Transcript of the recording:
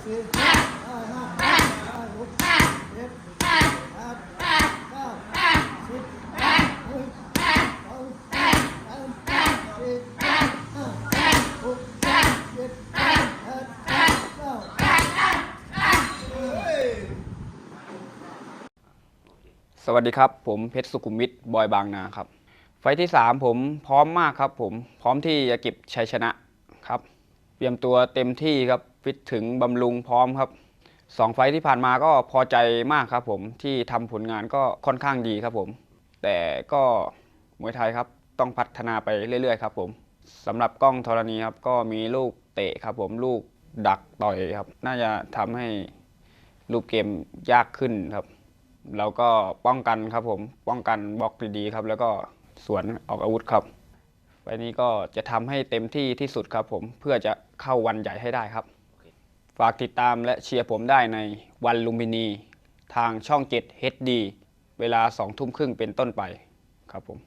สวัสดีครับ ผมเพชรสุขุมวิทบอยบางนาครับ ไฟที่ 3 ผมพร้อมมากครับผมพร้อมที่จะเก็บชัยชนะครับ เตรียมตัวเต็มที่ครับ ฟิตถึงบำรุงพร้อมครับสองไฟที่ผ่านมาก็พอใจมากครับผมที่ทำผลงานก็ค่อนข้างดีครับผม แต่ก็มวยไทยครับต้องพัฒนาไปเรื่อยๆครับผมสำหรับกล้องธรณีครับก็มีลูกเตะครับผมลูกดักต่อยครับ น่าจะทำให้รูปเกมยากขึ้นครับเราก็ป้องกันครับผมป้องกันบล็อกดีๆครับ แล้วก็สวนออกอาวุธครับไฟล์นี้ก็จะทำให้เต็มที่ที่สุดครับผมเพื่อจะเข้าวันใหญ่ให้ได้ครับ ฝากติดตามและเชียร์ผมได้ในวันลุมพินี ทางช่อง 7 HD เวลา2ทุ่มครึ่งเป็นต้นไปครับผม